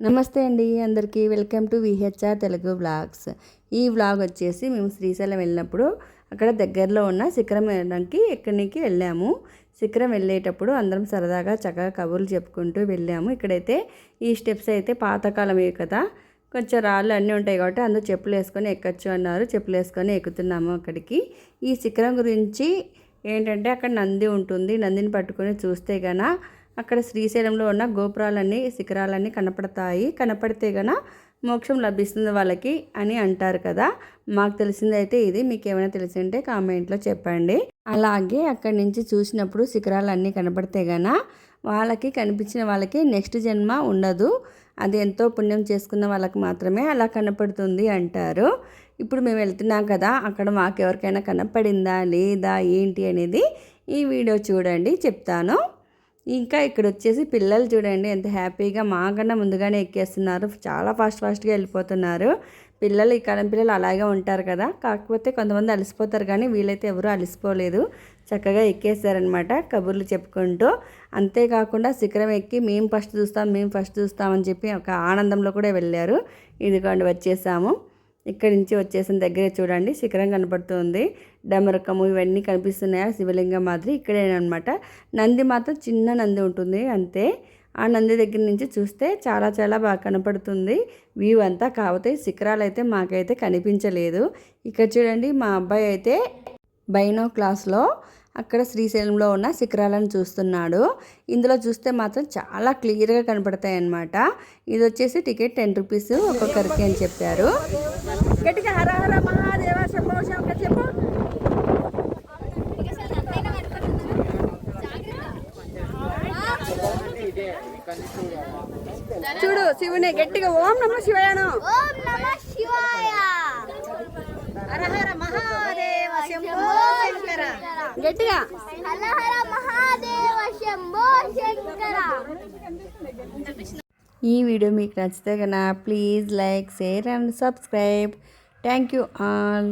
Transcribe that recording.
నమస్తే అండి అందరికీ welcome to VHR Telugu vlogs. ఈ వ్లాగ్ వచ్చేసి మేము శ్రీశైలం వెళ్ళినప్పుడు అక్కడ దగ్గరలో ఉన్న శిఖరం వెళ్ళడానికి ఎక్కడికి వెళ్ళాము. శిఖరం వెళ్ళేటప్పుడు అందరం సరదాగా చక్కగా కబుర్లు చెప్పుకుంటూ వెళ్ళాము. ఇక్కడైతే ఈ స్టెప్స్ అయితే పాతకాలమే కదా. కొంచెం రాళ్ళు అన్నీ ఉంటాయి కాబట్టి అందరూ చెప్పులు వేసుకొని ఎక్కచ్చు అన్నారు. చెప్పులు వేసుకొని ఎక్కుతున్నాము అక్కడికి. ఈ శిఖరం గురించి ఏంటంటే అక్కడ నంది ఉంటుంది. నందిని పట్టుకొని చూస్తే కనుక అక్కడ శ్రీశైలంలో ఉన్న గోపురాలన్నీ శిఖరాలన్నీ కనపడతాయి. కనపడితే గన మోక్షం లభిస్తుంది వాళ్ళకి అని అంటారు కదా. మాకు తెలిసిందైతే ఇది. మీకు ఏమైనా తెలిసింటే కామెంట్లో చెప్పండి. అలాగే అక్కడి నుంచి చూసినప్పుడు శిఖరాలు అన్నీ కనపడితే గన వాళ్ళకి కనిపించిన వాళ్ళకి నెక్స్ట్ జన్మ ఉండదు. అది ఎంతో పుణ్యం చేసుకున్న వాళ్ళకి మాత్రమే అలా కనపడుతుంది అంటారు. ఇప్పుడు మేము వెళ్తున్నాం కదా. అక్కడ మాకు ఎవరికైనా కనపడిందా లేదా ఏంటి అనేది ఈ వీడియో చూడండి చెప్తాను. ఇంకా ఇక్కడ వచ్చేసి పిల్లలు చూడండి ఎంత హ్యాపీగా మాకన్నా ముందుగానే ఎక్కేస్తున్నారు. చాలా ఫాస్ట్ ఫాస్ట్గా వెళ్ళిపోతున్నారు. పిల్లలు ఈ కాలం పిల్లలు అలాగే ఉంటారు కదా. కాకపోతే కొంతమంది అలసిపోతారు కానీ వీళ్ళైతే ఎవరూ అలసిపోలేదు. చక్కగా ఎక్కేసారనమాట కబుర్లు చెప్పుకుంటూ. అంతేకాకుండా శిఖరం ఎక్కి మేము ఫస్ట్ చూస్తాం మేము ఫస్ట్ చూస్తామని చెప్పి ఒక ఆనందంలో కూడా వెళ్ళారు. ఇదిగోండి వచ్చేసాము. ఇక్కడి నుంచి వచ్చేసిన దగ్గర చూడండి. శిఖరం కనపడుతుంది. డమరకము ఇవన్నీ కనిపిస్తున్నాయా? శివలింగం మాదిరి ఇక్కడేనమాట నంది మాత్రం చిన్న నంది ఉంటుంది అంతే. ఆ నంది దగ్గర నుంచి చూస్తే చాలా చాలా బాగా కనపడుతుంది. వ్యూ అంతా కాకపోతే శిఖరాలు అయితే మాకైతే కనిపించలేదు. ఇక్కడ చూడండి మా అబ్బాయి అయితే బైనో క్లాస్లో అక్కడ శ్రీశైలంలో ఉన్న శిఖరాలను చూస్తున్నాడు. ఇందులో చూస్తే మాత్రం చాలా క్లియర్గా కనపడతాయి అన్నమాట ఇది వచ్చేసి టికెట్ టెన్ రూపీస్ ఒక్కొక్కరికి అని చెప్పారు. గట్టిగా హర హర మహాదేవ శంభో శంకర చెప్పు. చూడు శివుని గట్టిగా ఓం నమ శివాయను. ఓం నమ శివాయ. హర హర మహాదేవ శంభో గట్టిగా. హర మహాదేవ శంభో శంకర. ఈ వీడియో మీకు నచ్చితే కనుక please like share and subscribe thank you all